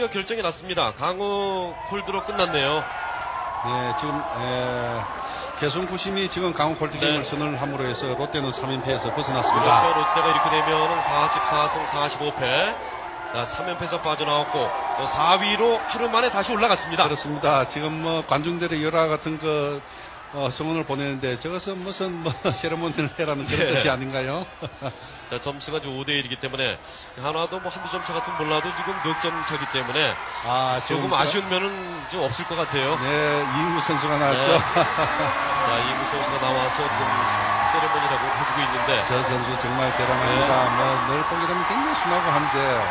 가 결정이 났습니다. 강호 홀드로 끝났네요. 네, 지금 에, 개성 구심이 지금 강원 콜드 게임을 네. 선언을 함으로 해서 롯데는 3연패에서 벗어났습니다. 그래서 롯데가 이렇게 되면은 44승 45패, 3연패에서 빠져나왔고 또 4위로 하루 만에 다시 올라갔습니다. 그렇습니다. 지금 뭐 관중들의 열화 같은 그 어, 성원을 보내는데 저것은 무슨 뭐 세레모니를 해라는 그런 네. 뜻이 아닌가요? 자, 점수가 지금 5대 1이기 때문에 하나도 뭐 한두 점 차 같은 몰라도 지금 넉점 차기 때문에 아, 지금 조금 그- 아쉬운 면은 좀 없을 것 같아요. 네, 이인구 선수가 나왔죠. 네. 자, 이무 선수가 나와서 지금 세레모니라고 해주고 있는데 저 선수 정말 대단합니다. 네. 뭐늘 보게 되면 굉장히 순하고 한데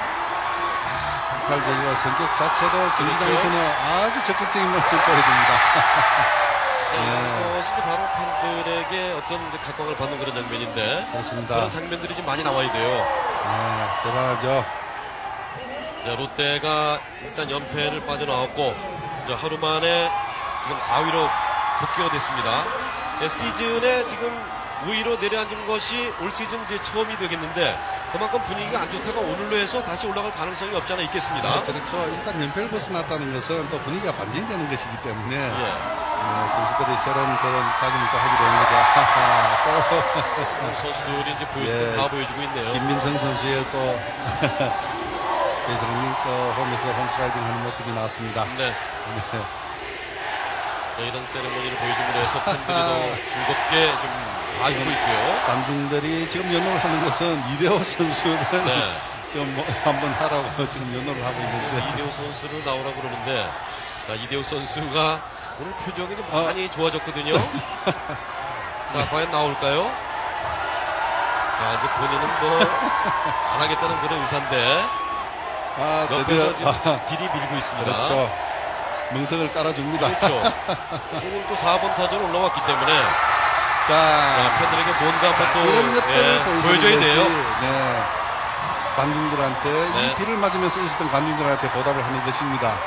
아, 폭발적이고 성격 자체도 경기장에서는 아주 적극적인 모습을 보여줍니다. 자, 네. 이것이 이제 바로 팬들에게 어떤 각광을 받는 그런 장면인데 그렇습니다. 그런 장면들이 좀 많이 나와야 돼요. 네, 대단하죠. 자, 롯데가 일단 연패를 빠져나왔고 이제 하루 만에 지금 4위로 복귀가 됐습니다. 네, 시즌에 지금 5위로 내려앉은 것이 올 시즌 이제 처음이 되겠는데 그만큼 분위기가 안 좋다가 오늘로 해서 다시 올라갈 가능성이 없지 않아 있겠습니다. 네, 그렇죠. 일단 연패를 벗어났다는 것은 또 분위기가 반전되는 것이기 때문에 예. 어, 선수들이 새로운 그런 또 하게 되는 거죠. 하하, 선수들이 이제 보여주고 예. 다 보여주고 또 있네요. 김민성 선수의 또 배성민 또 홈에서 홈스라이딩 하는 모습이 나왔습니다. 네. 네. 자, 이런 세레모니를 보여줌으로 해서 팬들이 더 즐겁게 좀. 해주고 있고요. 관중들이 지금 연호를 하는 것은 이대호 선수를 네. 좀뭐 한번 하라고 지금 연호를 하고 있는데 이대호 선수를 나오라고 그러는데 자, 이대호 선수가 오늘 표정이 좀 어. 많이 좋아졌거든요. 자, 과연 나올까요? 자, 이제 본인은 뭐 안 하겠다는 그런 의사인데 아 옆에서 드디어 지금 아, 딜이 밀고 있습니다. 그렇죠 명성을 깔아줍니다. 그렇죠. 오늘 또 4번 타전 올라왔기 때문에 자, 자, 팬들에게 뭔가 한번 또 이런 것들을 예, 보여줘야 것이 돼요. 네, 관중들한테 네. 이 비를 맞으면서 있었던 관중들한테 보답을 하는 것입니다.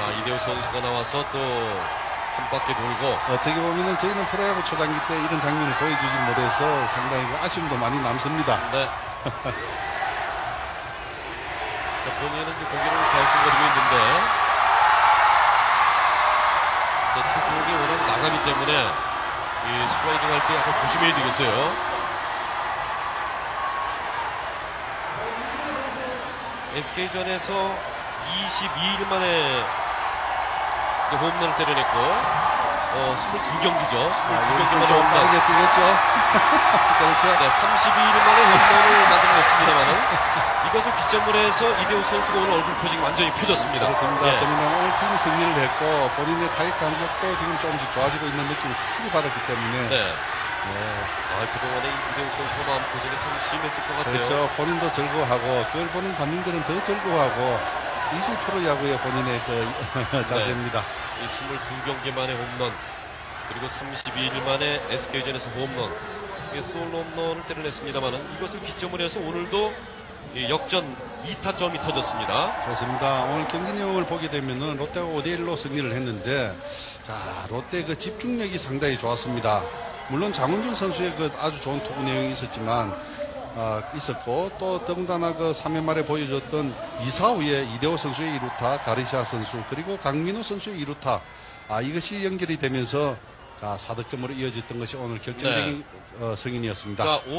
자, 이대호 선수가 나와서 또 한 바퀴 돌고 어떻게 보면은 저희는 프로야구 초장기 때 이런 장면을 보여주지 못해서 상당히 그 아쉬움도 많이 남습니다. 네. 자, 본인은 이제 고개를 갸우뚱거리고 있는데, 자, 체중이 워낙 나가기 때문에, 이 슬라이딩 할 때 약간 조심해야 되겠어요. SK전에서 22일 만에 홈런을 때려냈고, 어, 22경기죠. 아, 22경기 여기서 만에 좀 홈런. 빠르게 뛰겠죠? 그렇죠? 네, 32일 만에 홈런을 만들어냈습니다만은 이것을 기점으로 해서 이대호 선수가 오늘 얼굴 표정이 완전히 펴졌습니다. 그렇습니다. 예. 때문에 오늘 팀이 승리를 했고 본인의 타격 감각도 지금 조금씩 좋아지고 있는 느낌을 확실히 받았기 때문에 네. 네, 아, 그동안에 이대호 선수가 마음 고생이 참 심했을 것 같아요. 그렇죠. 본인도 즐거워하고 그걸 보는 관중들은 더 즐거워하고 20% 야구의 본인의 그 자세입니다. 이 22경기 만에 홈런 그리고 32일 만에 SK전에서 홈런 이게 솔로 홈런을 때려냈습니다만은 이것을 기점으로 해서 오늘도 이 역전 2타점이 터졌습니다. 그렇습니다. 오늘 경기 내용을 보게 되면은 롯데가 5대1로 승리를 했는데, 자, 롯데 그 집중력이 상당히 좋았습니다. 물론 장원준 선수의 그 아주 좋은 투구 내용이 있었지만, 아, 있었고, 또 더군다나 그 3회 말에 보여줬던 이사우의 이대호 선수의 2루타, 가르시아 선수, 그리고 강민호 선수의 2루타, 아, 이것이 연결이 되면서, 자, 4득점으로 이어졌던 것이 오늘 결정적인 어, 승인이었습니다. 그러니까